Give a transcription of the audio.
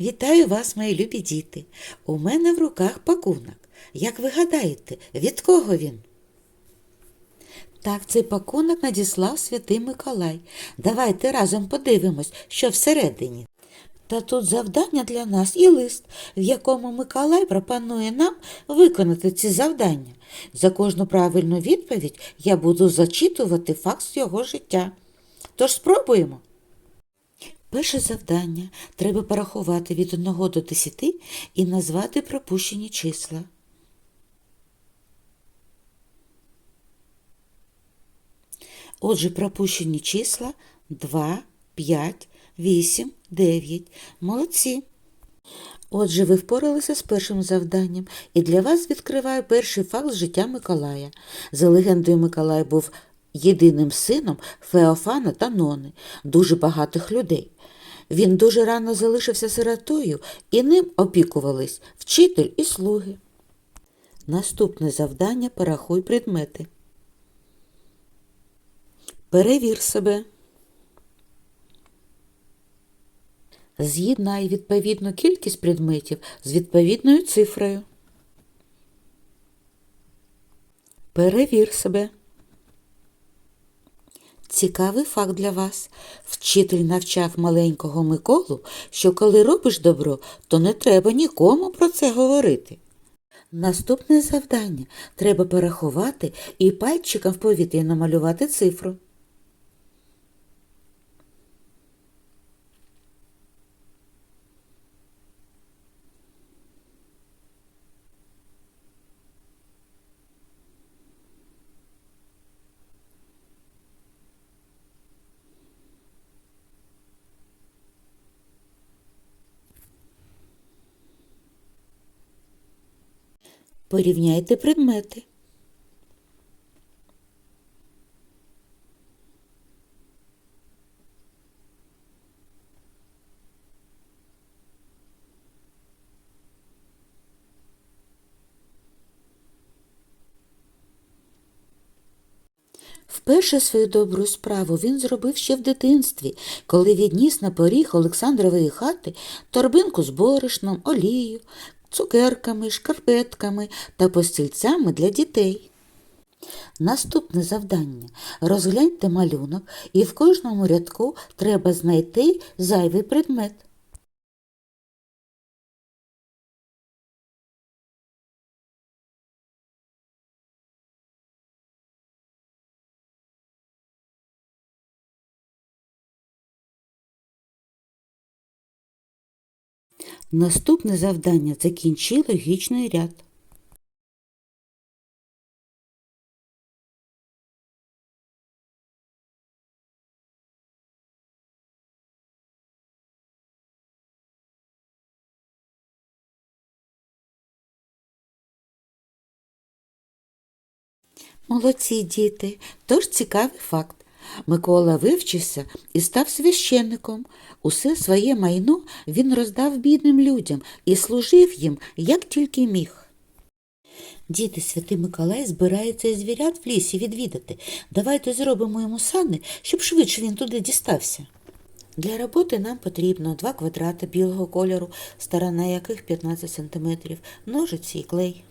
Вітаю вас, мої любі діти. У мене в руках пакунок. Як ви гадаєте, від кого він? Так, цей пакунок надіслав святий Миколай. Давайте разом подивимось, що всередині. Та тут завдання для нас і лист, в якому Миколай пропонує нам виконати ці завдання. За кожну правильну відповідь я буду зачитувати факт його життя. Тож спробуємо. Перше завдання треба порахувати від 1 до 10 і назвати пропущені числа. Отже, пропущені числа 2, 5, 8, 9. Молодці. Отже, ви впоралися з першим завданням, і для вас відкриваю перший факт життя Миколая. За легендою, Миколай був єдиним сином Феофана та Нони, дуже багатих людей. Він дуже рано залишився сиротою, і ним опікувались вчитель і слуги. Наступне завдання порахуй предмети. Перевір себе. З'єднай відповідну кількість предметів з відповідною цифрою. Перевір себе. Цікавий факт для вас. Вчитель навчав маленького Миколу, що коли робиш добро, то не треба нікому про це говорити. Наступне завдання треба порахувати і пальчиком в повітрі намалювати цифру. Порівняйте предмети. Вперше свою добру справу він зробив ще в дитинстві, коли відніс на поріг Олександрової хати торбинку з борошном, олією, цукерками, шкарпетками та постільцями для дітей. Наступне завдання. Розгляньте малюнок і в кожному рядку треба знайти зайвий предмет. Наступне завдання закінчи логічний ряд. Молодці діти, тож цікавий факт. Микола вивчився і став священником. Усе своє майно він роздав бідним людям і служив їм, як тільки міг. Діти, святий Миколай збирається і звірят в лісі відвідати. Давайте зробимо йому сани, щоб швидше він туди дістався. Для роботи нам потрібно два квадрати білого кольору, сторона яких 15 см, ножиці і клей.